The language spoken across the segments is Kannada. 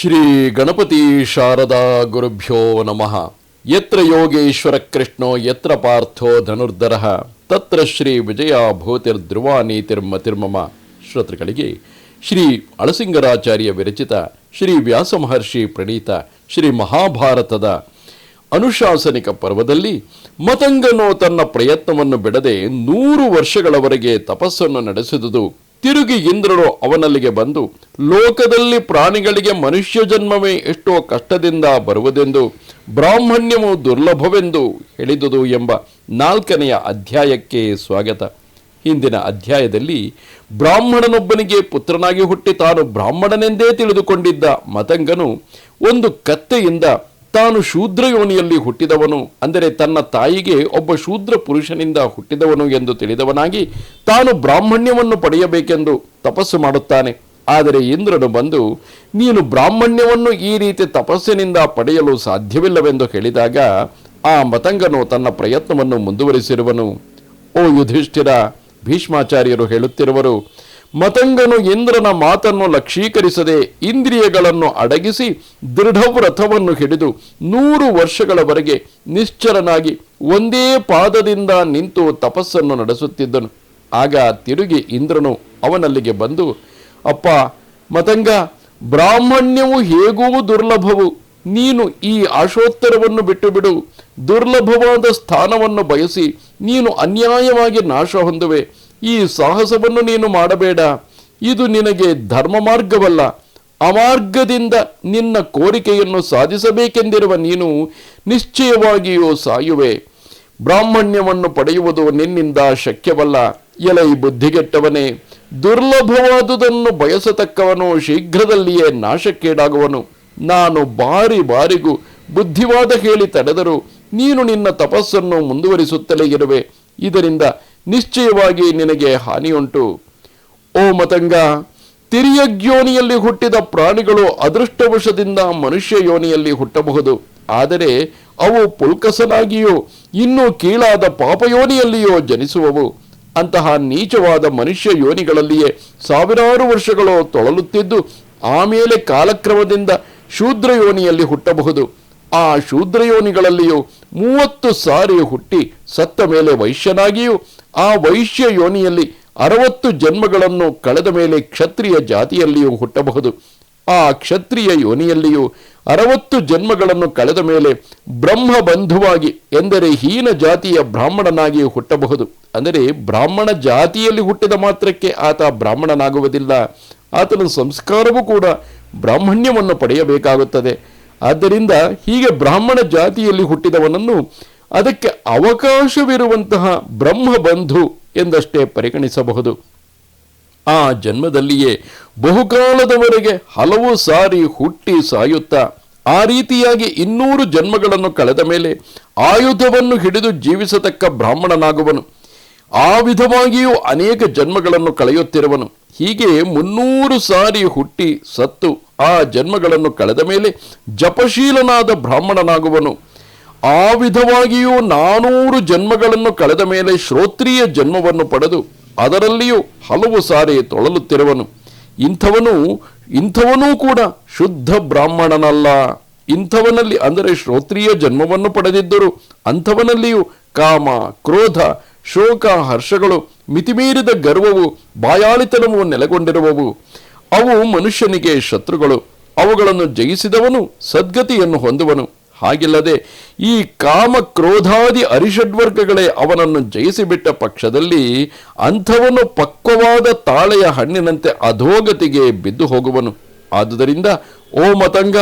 ಶ್ರೀ ಗಣಪತಿ ಶಾರದಾ ಗುರುಭ್ಯೋ ನಮಃ. ಯತ್ರ ಯೋಗೇಶ್ವರ ಕೃಷ್ಣೋ, ಯತ್ರ ಪಾರ್ಥೋ ಧನುರ್ಧರ. ತತ್ರ ಶ್ರೀ ವಿಜಯ ಭೂತಿರ್ಧ್ರುವ ನೀತಿರ್ಮತಿರ್ಮಮ ಶ್ರೋತೃಗಳಿಗೆ ಶ್ರೀ ಅಳಸಿಂಗರಾಚಾರ್ಯ ವಿರಚಿತ, ಶ್ರೀ ವ್ಯಾಸ ಮಹರ್ಷಿ ಪ್ರಣೀತ, ಶ್ರೀ ಮಹಾಭಾರತದ ಅನುಶಾಸನಿಕ ಪರ್ವದಲ್ಲಿ ಮತಂಗನು ತನ್ನ ಪ್ರಯತ್ನವನ್ನು ಬಿಡದೆ ನೂರು ವರ್ಷಗಳವರೆಗೆ ತಪಸ್ಸನ್ನು ನಡೆಸಿದುದು ತಿರುಗಿ ಇಂದ್ರರು ಅವನಲ್ಲಿಗೆ ಬಂದು, ಲೋಕದಲ್ಲಿ ಪ್ರಾಣಿಗಳಿಗೆ ಮನುಷ್ಯ ಜನ್ಮವೇ ಎಷ್ಟೋ ಕಷ್ಟದಿಂದ ಬರುವುದೆಂದು, ಬ್ರಾಹ್ಮಣ್ಯವು ದುರ್ಲಭವೆಂದು ಹೇಳಿದುದು ಎಂಬ ನಾಲ್ಕನೆಯ ಅಧ್ಯಾಯಕ್ಕೆ ಸ್ವಾಗತ. ಹಿಂದಿನ ಅಧ್ಯಾಯದಲ್ಲಿ ಬ್ರಾಹ್ಮಣನೊಬ್ಬನಿಗೆ ಪುತ್ರನಾಗಿ ಹುಟ್ಟಿ ತಾನು ಬ್ರಾಹ್ಮಣನೆಂದೇ ತಿಳಿದುಕೊಂಡಿದ್ದ ಮತಂಗನು ಒಂದು ಕತ್ತೆಯಿಂದ ತಾನು ಶೂದ್ರ ಯೋನಿಯಲ್ಲಿ ಹುಟ್ಟಿದವನು, ಅಂದರೆ ತನ್ನ ತಾಯಿಗೆ ಒಬ್ಬ ಶೂದ್ರ ಪುರುಷನಿಂದ ಹುಟ್ಟಿದವನು ಎಂದು ತಿಳಿದವನಾಗಿ ತಾನು ಬ್ರಾಹ್ಮಣ್ಯವನ್ನು ಪಡೆಯಬೇಕೆಂದು ತಪಸ್ಸು ಮಾಡುತ್ತಾನೆ. ಆದರೆ ಇಂದ್ರನು ಬಂದು, ನೀನು ಬ್ರಾಹ್ಮಣ್ಯವನ್ನು ಈ ರೀತಿ ತಪಸ್ಸಿನಿಂದ ಪಡೆಯಲು ಸಾಧ್ಯವಿಲ್ಲವೆಂದು ಹೇಳಿದಾಗ, ಆ ಮತಂಗನು ತನ್ನ ಪ್ರಯತ್ನವನ್ನು ಮುಂದುವರಿಸಿರುವನು. ಓ ಯುಧಿಷ್ಠಿರ, ಭೀಷ್ಮಾಚಾರ್ಯರು ಹೇಳುತ್ತಿರುವರು ಮತಂಗನು ಇಂದ್ರನ ಮಾತನ್ನು ಲಕ್ಷೀಕರಿಸದೆ ಇಂದ್ರಿಯಗಳನ್ನು ಅಡಗಿಸಿ ದೃಢವ್ರಥವನ್ನು ಹಿಡಿದು ನೂರು ವರ್ಷಗಳವರೆಗೆ ನಿಶ್ಚರನಾಗಿ ಒಂದೇ ಪಾದದಿಂದ ನಿಂತು ತಪಸ್ಸನ್ನು ನಡೆಸುತ್ತಿದ್ದನು. ಆಗ ತಿರುಗಿ ಇಂದ್ರನು ಅವನಲ್ಲಿಗೆ ಬಂದು, ಅಪ್ಪ, ಮತಂಗ, ಬ್ರಾಹ್ಮಣ್ಯವು ಹೇಗೂ ದುರ್ಲಭವು? ನೀನು ಈ ಆಶೋತ್ತರವನ್ನು ಬಿಟ್ಟು ಬಿಡು ದುರ್ಲಭವಾದ ಸ್ಥಾನವನ್ನು ಬಯಸಿ ನೀನು ಅನ್ಯಾಯವಾಗಿ ನಾಶ ಹೊಂದುವೆ. ಈ ಸಾಹಸವನ್ನು ನೀನು ಮಾಡಬೇಡ. ಇದು ನಿನಗೆ ಧರ್ಮ ಮಾರ್ಗವಲ್ಲ. ಅಮಾರ್ಗದಿಂದ ನಿನ್ನ ಕೋರಿಕೆಯನ್ನು ಸಾಧಿಸಬೇಕೆಂದಿರುವ ನೀನು ನಿಶ್ಚಯವಾಗಿಯೂ ಸಾಯುವೆ. ಬ್ರಾಹ್ಮಣ್ಯವನ್ನು ಪಡೆಯುವುದು ನಿನ್ನಿಂದ ಶಕ್ಯವಲ್ಲ. ಎಲೈ ಬುದ್ಧಿಗೆಟ್ಟವನೇ, ದುರ್ಲಭವಾದುದನ್ನು ಬಯಸತಕ್ಕವನು ಶೀಘ್ರದಲ್ಲಿಯೇ ನಾಶಕ್ಕೀಡಾಗುವನು. ನಾನು ಬಾರಿ ಬಾರಿಗೂ ಬುದ್ಧಿವಾದ ಹೇಳಿ ತಡೆದರೂ ನೀನು ನಿನ್ನ ತಪಸ್ಸನ್ನು ಮುಂದುವರಿಸುತ್ತಲೇ ಇರುವೆ. ಇದರಿಂದ ನಿಶ್ಚಯವಾಗಿ ನಿನಗೆ ಹಾನಿಯುಂಟು. ಓ ಮತಂಗ ತಿರಿಯಗ್ಯೋನಿಯಲ್ಲಿ ಹುಟ್ಟಿದ ಪ್ರಾಣಿಗಳು ಅದೃಷ್ಟವಶದಿಂದ ಮನುಷ್ಯ ಯೋನಿಯಲ್ಲಿ ಹುಟ್ಟಬಹುದು. ಆದರೆ ಅವು ಪುಲ್ಕಸನಾಗಿಯೋ ಇನ್ನೂ ಕೀಳಾದ ಪಾಪಯೋನಿಯಲ್ಲಿಯೋ ಜನಿಸುವವು. ಅಂತಹ ನೀಚವಾದ ಮನುಷ್ಯ ಯೋನಿಗಳಲ್ಲಿಯೇ ಸಾವಿರಾರು ವರ್ಷಗಳು ತೊಳಲುತ್ತಿದ್ದು ಆಮೇಲೆ ಕಾಲಕ್ರಮದಿಂದ ಶೂದ್ರ ಯೋನಿಯಲ್ಲಿ ಹುಟ್ಟಬಹುದು. ಆ ಶೂದ್ರ ಯೋನಿಗಳಲ್ಲಿಯೂ ಮೂವತ್ತು ಸಾರಿ ಹುಟ್ಟಿ ಸತ್ತ ಮೇಲೆ ವೈಶ್ಯನಾಗಿಯೂ, ಆ ವೈಶ್ಯ ಯೋನಿಯಲ್ಲಿ ಅರವತ್ತು ಜನ್ಮಗಳನ್ನು ಕಳೆದ ಮೇಲೆ ಕ್ಷತ್ರಿಯ ಜಾತಿಯಲ್ಲಿಯೂ ಹುಟ್ಟಬಹುದು. ಆ ಕ್ಷತ್ರಿಯ ಯೋನಿಯಲ್ಲಿಯೂ ಅರವತ್ತು ಜನ್ಮಗಳನ್ನು ಕಳೆದ ಮೇಲೆ ಬ್ರಹ್ಮ ಬಂಧುವಾಗಿ ಎಂದರೆ ಹೀನ ಜಾತಿಯ ಬ್ರಾಹ್ಮಣನಾಗಿ ಹುಟ್ಟಬಹುದು. ಅಂದರೆ ಬ್ರಾಹ್ಮಣ ಜಾತಿಯಲ್ಲಿ ಹುಟ್ಟಿದ ಮಾತ್ರಕ್ಕೆ ಆತ ಬ್ರಾಹ್ಮಣನಾಗುವುದಿಲ್ಲ. ಆತನ ಸಂಸ್ಕಾರವೂ ಕೂಡ ಬ್ರಾಹ್ಮಣ್ಯವನ್ನು ಪಡೆಯಬೇಕಾಗುತ್ತದೆ. ಆದ್ದರಿಂದ ಹೀಗೆ ಬ್ರಾಹ್ಮಣ ಜಾತಿಯಲ್ಲಿ ಹುಟ್ಟಿದವನನ್ನು ಅದಕ್ಕೆ ಅವಕಾಶವಿರುವಂತಹ ಬ್ರಹ್ಮಬಂಧು ಎಂದಷ್ಟೇ ಪರಿಗಣಿಸಬಹುದು. ಆ ಜನ್ಮದಲ್ಲಿಯೇ ಬಹುಕಾಲದವರೆಗೆ ಹಲವು ಸಾರಿ ಹುಟ್ಟಿ ಸಾಯುತ್ತಾ, ಆ ರೀತಿಯಾಗಿ ಇನ್ನೂರು ಜನ್ಮಗಳನ್ನು ಕಳೆದ ಮೇಲೆ ಆಯುಧವನ್ನು ಹಿಡಿದು ಜೀವಿಸತಕ್ಕ ಬ್ರಾಹ್ಮಣನಾಗುವನು. ಆ ವಿಧವಾಗಿಯೂ ಅನೇಕ ಜನ್ಮಗಳನ್ನು ಕಳೆಯುತ್ತಿರುವನು. ಹೀಗೆ ಮುನ್ನೂರು ಸಾರಿ ಹುಟ್ಟಿ ಸತ್ತು ಆ ಜನ್ಮಗಳನ್ನು ಕಳೆದ ಮೇಲೆ ಜಪಶೀಲನಾದ ಬ್ರಾಹ್ಮಣನಾಗುವನು. ಆ ವಿಧವಾಗಿಯೂ ನಾನೂರು ಜನ್ಮಗಳನ್ನು ಕಳೆದ ಮೇಲೆ ಶ್ರೋತ್ರಿಯ ಜನ್ಮವನ್ನು ಪಡೆದು ಅದರಲ್ಲಿಯೂ ಹಲವು ಸಾರಿ ತೊಳಲುತ್ತಿರುವನು. ಇಂಥವನು, ಇಂಥವನೂ ಕೂಡ ಶುದ್ಧ ಬ್ರಾಹ್ಮಣನಲ್ಲ. ಇಂಥವನಲ್ಲಿ ಅಂದರೆ ಶ್ರೋತ್ರಿಯ ಜನ್ಮವನ್ನು ಪಡೆದಿದ್ದರು ಅಂಥವನಲ್ಲಿಯೂ ಕಾಮ, ಕ್ರೋಧ, ಶೋಕ, ಹರ್ಷಗಳು, ಮಿತಿಮೀರಿದ ಗರ್ವವು, ಬಾಯಾಳಿತನವು ನೆಲೆಗೊಂಡಿರುವವು. ಅವು ಮನುಷ್ಯನಿಗೆ ಶತ್ರುಗಳು. ಅವುಗಳನ್ನು ಜಯಿಸಿದವನು ಸದ್ಗತಿಯನ್ನು ಹೊಂದುವನು. ಹಾಗಿಲ್ಲದೆ ಈ ಕಾಮ ಕ್ರೋಧಾದಿ ಅರಿಷಡ್ವರ್ಗಗಳೇ ಅವನನ್ನು ಜಯಿಸಿಬಿಟ್ಟ ಪಕ್ಷದಲ್ಲಿ ಅಂಥವನು ಪಕ್ವವಾದ ತಾಳೆಯ ಹಣ್ಣಿನಂತೆ ಅಧೋಗತಿಗೆ ಬಿದ್ದು ಹೋಗುವನು. ಆದುದರಿಂದ, ಓ ಮತಂಗ,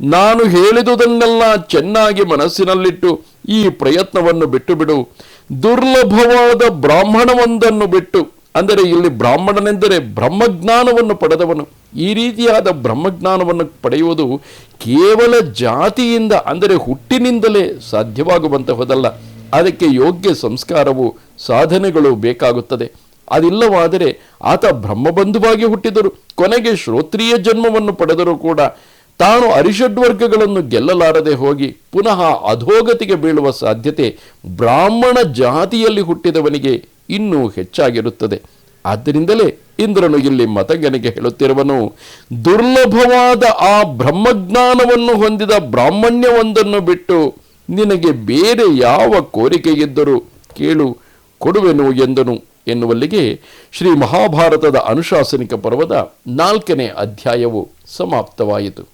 ನಾನು ಹೇಳಿದುದನ್ನೆಲ್ಲ ಚೆನ್ನಾಗಿ ಮನಸ್ಸಿನಲ್ಲಿಟ್ಟು ಈ ಪ್ರಯತ್ನವನ್ನು ಬಿಟ್ಟು ಬಿಡು ದುರ್ಲಭವಾದ ಬ್ರಾಹ್ಮಣವೊಂದನ್ನು ಬಿಟ್ಟು ಅಂದರೆ ಇಲ್ಲಿ ಬ್ರಾಹ್ಮಣನೆಂದರೆ ಬ್ರಹ್ಮಜ್ಞಾನವನ್ನು ಪಡೆದವನು. ಈ ರೀತಿಯಾದ ಬ್ರಹ್ಮಜ್ಞಾನವನ್ನು ಪಡೆಯುವುದು ಕೇವಲ ಜಾತಿಯಿಂದ, ಅಂದರೆ ಹುಟ್ಟಿನಿಂದಲೇ ಸಾಧ್ಯವಾಗುವಂತಹದಲ್ಲ. ಅದಕ್ಕೆ ಯೋಗ್ಯ ಸಂಸ್ಕಾರವು ಸಾಧನೆಗಳು ಬೇಕಾಗುತ್ತದೆ. ಅದಿಲ್ಲವಾದರೆ ಆತ ಬ್ರಹ್ಮಬಂಧುವಾಗಿ ಹುಟ್ಟಿದರು. ಕೊನೆಗೆ ಶ್ರೋತ್ರಿಯ ಜನ್ಮವನ್ನು ಪಡೆದರೂ ಕೂಡ ತಾನು ಅರಿಷಡ್ವರ್ಗಗಳನ್ನು ಗೆಲ್ಲಲಾರದೆ ಹೋಗಿ ಪುನಃ ಅಧೋಗತಿಗೆ ಬೀಳುವ ಸಾಧ್ಯತೆ ಬ್ರಾಹ್ಮಣ ಜಾತಿಯಲ್ಲಿ ಹುಟ್ಟಿದವನಿಗೆ ಇನ್ನೂ ಹೆಚ್ಚಾಗಿರುತ್ತದೆ. ಆದ್ದರಿಂದಲೇ ಇಂದ್ರನು ಇಲ್ಲಿ ಮತಂಗನಿಗೆ ಹೇಳುತ್ತಿರುವನು, ದುರ್ಲಭವಾದ ಆ ಬ್ರಹ್ಮಜ್ಞಾನವನ್ನು ಹೊಂದಿದ ಬ್ರಾಹ್ಮಣ್ಯವೊಂದನ್ನು ಬಿಟ್ಟು ನಿನಗೆ ಬೇರೆ ಯಾವ ಕೋರಿಕೆಯಿದ್ದರೂ ಕೇಳು, ಕೊಡುವೆನು ಎಂದನು. ಎನ್ನುವಲ್ಲಿಗೆ ಶ್ರೀ ಮಹಾಭಾರತದ ಅನುಶಾಸನಿಕ ಪರ್ವದ ನಾಲ್ಕನೇ ಅಧ್ಯಾಯವು ಸಮಾಪ್ತವಾಯಿತು.